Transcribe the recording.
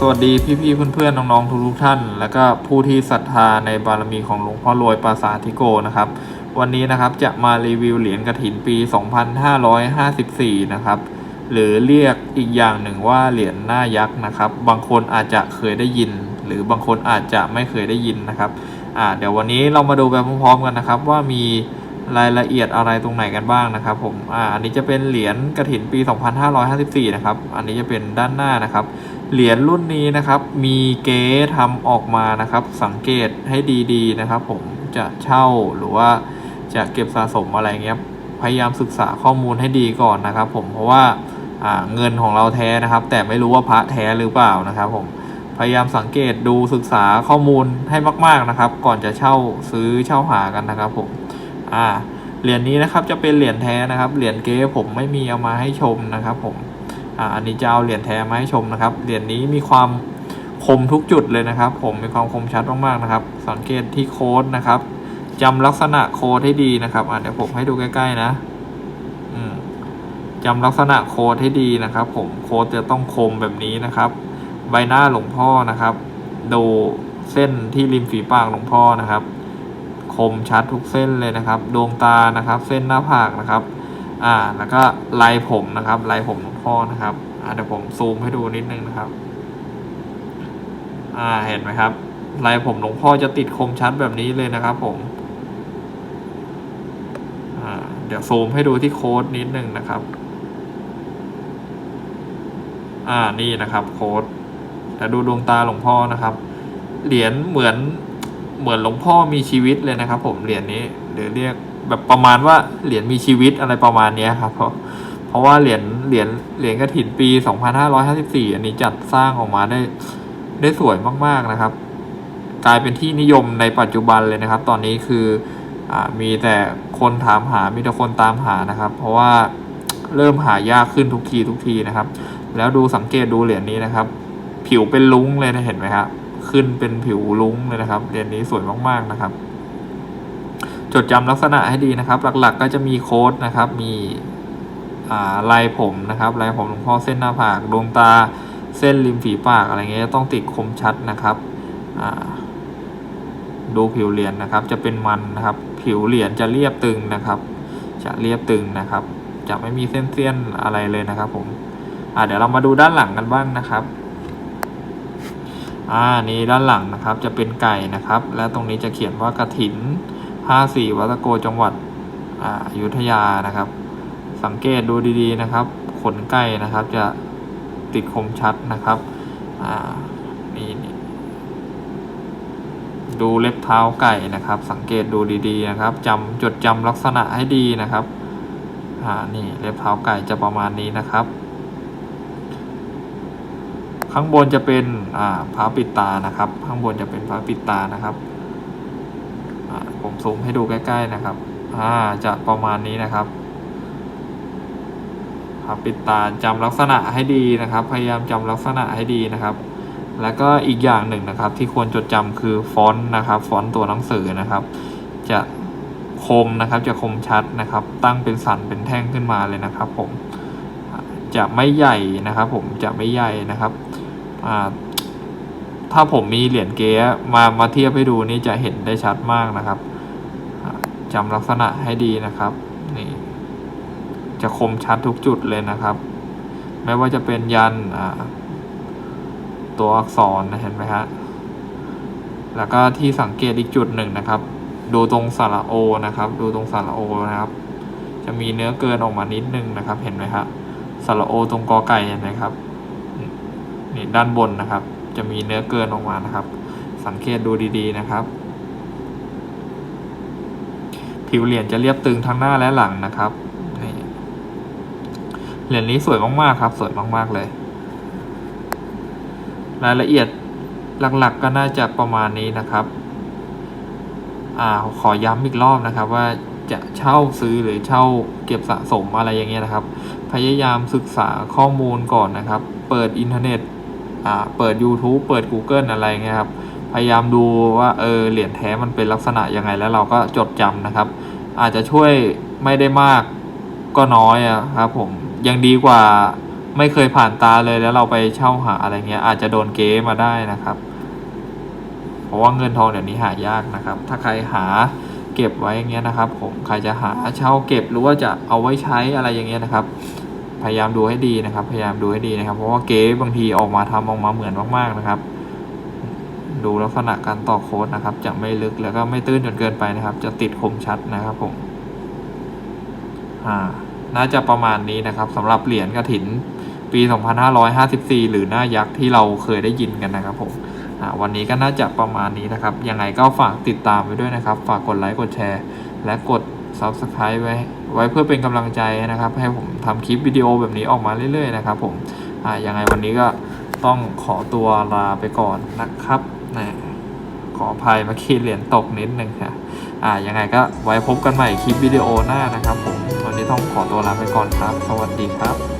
สวัสดีพี่ๆเพื่อนๆน้องๆทุกๆท่าน แล้วก็ผู้ที่ศรัทธาในบารมีของหลวงพ่อรวยปราสาททิโกนะครับ วันนี้นะครับจะมารีวิวเหรียญกระถินปี 2554 นะครับ หรือเรียกอีกอย่างหนึ่งว่าเหรียญหน้ายักษ์นะครับ บางคนอาจจะเคยได้ยิน หรือบางคนอาจจะไม่เคยได้ยินนะครับอ่าเดี๋ยววันนี้เรามาดูไปพร้อมๆกันนะครับ ว่ามี รายละเอียดอะไรตรงไหนกันบ้างนะครับผมอ่าอันนี้จะเป็นเหรียญกระถินปี 2554 นะครับ อันนี้จะเป็นด้านหน้านะครับ เหรียญรุ่นนี้นะครับ มีเก๊ทำออกมานะครับ สังเกตให้ดีๆนะครับ ผมจะเช่าหรือว่าจะเก็บสะสมอะไรเงี้ยพยายามศึกษาข้อมูลให้ดีก่อนนะครับ ผมเพราะว่าอ่าเงินของเราแท้นะครับ แต่ไม่รู้ว่าพระแท้หรือเปล่านะครับผมพยายามสังเกตดูศึกษาข้อมูลให้มาก ๆนะครับ ก่อนจะเช่าซื้อเช่าหากันนะครับผม อ่าเหรียญนี้นะครับจะเป็นเหรียญแท้นะครับเหรียญเก๊ผมไม่มีเอามาให้ชมนะครับผมอ่าอันนี้จะเอาเหรียญแท้มาให้ชมนะครับเหรียญนี้มีความคมทุกจุดเลยนะครับ ผมมีความคมชัดมากๆนะครับ สังเกตที่โค้ดนะครับจำลักษณะโค้ดให้ดีนะครับอ่าเดี๋ยวผมให้ดูใกล้ๆนะอืมจำลักษณะโค้ดให้ดีนะครับ ผมโค้ดจะต้องคมแบบนี้นะครับ ใบหน้าหลวงพ่อนะครับ ดูเส้นที่ริมฝีปากหลวงพ่อนะครับ คมชัดทุกเส้นเลยนะครับ ดวงตานะครับ เส้นหน้าผากนะครับ อ่า แล้วก็ลายผมนะครับลายผมหลวงพ่อนะครับอ่าเดี๋ยวผมซูมให้ดูนิดนึงนะครับ อ่า เห็นไหมครับ ลายผมหลวงพ่อจะติดคมชัดแบบนี้เลยนะครับ ผม อ่า เดี๋ยวซูมให้ดูที่โค้ดนิดนึงนะครับ อ่า นี่นะครับ โค้ดแต่ดูดวงตาหลวงพ่อนะครับ เหรียญเหมือน เหมือนหลวงพ่อมีชีวิตเลยนะครับ ผมเหรียญนี้หรือเรียกแบบประมาณว่าเหรียญมีชีวิตอะไรประมาณนี้ครับ เพราะเพราะว่าเหรียญเหรียญเหรียญกระถินปี 2554 อันนี้จัดสร้างออกมาได้ได้สวยมากๆนะครับ กลายเป็นที่นิยมในปัจจุบันเลยนะครับ ตอนนี้คืออมีแต่คนถามหามีแต่คนตามหานะครับ เพราะว่าเริ่มหายากขึ้นทุกทีทุกทีนะครับ แล้วดูสังเกตดูเหรียญนี้นะครับ ผิวเป็นลุ้งเลยนะเห็นไหมครับ ขึ้นเป็นผิวลุ้งเลยนะครับเหรียญนี้สวยมากๆนะครับ จดจำลักษณะให้ดีนะครับ หลักๆ ก็จะมีโค้ดนะครับ มีลายผมนะครับลายผมหลวงพ่อเส้นหน้าผากดวงตาเส้นริมฝีปากอะไรเงี้ยต้องติดคมชัดนะครับดูผิวเหรียญนะครับ จะเป็นมันนะครับ ผิวเหรียญจะเรียบตึงนะครับ จะเรียบตึงนะครับ จะไม่มีเส้นเส้นๆอะไรเลยนะครับ ผมเดี๋ยวเรามาดูด้านหลังกันบ้างนะครับ อ่านี่ด้านหลังนะครับจะเป็นไก่นะครับ และตรงนี้จะเขียนว่ากระถิน54วัดตโกจังหวัดอ่าอยุธยานะครับ สังเกตดูดีๆนะครับ ขนไก่นะครับจะติดคมชัดนะครับอ่านี่นี่ดูเล็บเท้าไก่นะครับ สังเกตดูดีๆนะครับจำจดจำลักษณะให้ดีนะครับอ่านี่เล็บเท้าไก่จะประมาณนี้นะครับ ข้างบนจะเป็นอ่าพปิดตานะครับ ข้างบนจะเป็นพระปิดตานะครับผมซูมให้ดูใกล้ๆนะครับอ่าจะประมาณนี้นะครับครับปิดตาจำลักษณะให้ดีนะครับ พยายามจำลักษณะให้ดีนะครับ แล้วก็อีกอย่างหนึ่งนะครับ ที่ควรจดจำคือฟอนต์นะครับฟอนต์ตัวหนังสือนะครับ จะคมนะครับจะคมชัดนะครับ ตั้งเป็นสันเป็นแท่งขึ้นมาเลยนะครับ ผมจะไม่ใหญ่นะครับ ผมจะไม่ใหญ่นะครับ อ่าถ้าผมมีเหรียญเก๊มามาเทียบให้ดูนี่จะเห็นได้ชัดมากนะครับจำลักษณะให้ดีนะครับนี่จะคมชัดทุกจุดเลยนะครับ ไม่ว่าจะเป็นยันตัวอักษรนะเห็นไหมฮะแล้วก็ที่สังเกตอีกจุดหนึ่งนะครับ ดูตรงสระโอนะครับ ดูตรงสระโอนะครับ จะมีเนื้อเกินออกมานิดนึงนะครับ เห็นไหมครับสระโอตรงกอไก่เห็นไหมครับ นี่ด้านบนนะครับ จะมีเนื้อเกินออกมานะครับ สังเกตดูดีๆนะครับ ผิวเหรียญจะเรียบตึงทั้งหน้าและหลังนะครับนี่เหรียญนี้สวยมากๆครับ สวยมากๆเลย รายละเอียดหลักๆก็น่าจะประมาณนี้นะครับอ่าขอย้ำอีกรอบนะครับว่าจะเช่าซื้อหรือเช่าเก็บสะสมอะไรอย่างเงี้ยนะครับ พยายามศึกษาข้อมูลก่อนนะครับ เปิดอินเทอร์เน็ต เปิด YouTube เปิด Google อะไรเงี้ยครับพยายามดูว่าเออเหรียญแท้มันเป็นลักษณะยังไงแล้วเราก็จดจำนะครับ อาจจะช่วยไม่ได้มากก็น้อยอะครับผมยังดีกว่าไม่เคยผ่านตาเลยแล้วเราไปเช่าหาอะไรเงี้ย อาจจะโดนเก๊มาได้นะครับ เพราะว่าเงินทองเดี๋ยวนี้หายากนะครับ ถ้าใครหาเก็บไว้อย่างเงี้ยนะครับ ผมใครจะหาเช่าเก็บหรือว่าจะเอาไว้ใช้อะไรอย่างเงี้ยนะครับ พยายามดูให้ดีนะครับ พยายามดูให้ดีนะครับ เพราะว่าเก๊บางทีออกมาทำออกมาเหมือนมากๆนะครับ ดูลักษณะการต่อโค้ดนะครับ จะไม่ลึกแล้วก็ไม่ตื้นจนเกินไปนะครับ จะติดคมชัดนะครับผมอ่าน่าจะประมาณนี้นะครับสำหรับเหรียญกระถินปี 2554 หรือหน้ายักษ์ที่เราเคยได้ยินกันนะครับผมวันนี้ก็น่าจะประมาณนี้นะครับ ยังไงก็ฝากติดตามไว้ด้วยนะครับ ฝากกดไลค์ กดแชร์ และกด Subscribe ไว้ ไว้เพื่อเป็นกำลังใจนะครับ ให้ผมทำคลิปวิดีโอแบบนี้ออกมาเรื่อยๆนะครับ ผมอ่ายังไงวันนี้ก็ต้องขอตัวลาไปก่อนนะครับนะขออภัยเมื่อกี้เหรียญตกนิดนึงค่ะอ่ายังไงก็ไว้พบกันใหม่คลิปวิดีโอหน้านะครับ ผมวันนี้ต้องขอตัวลาไปก่อนครับ สวัสดีครับ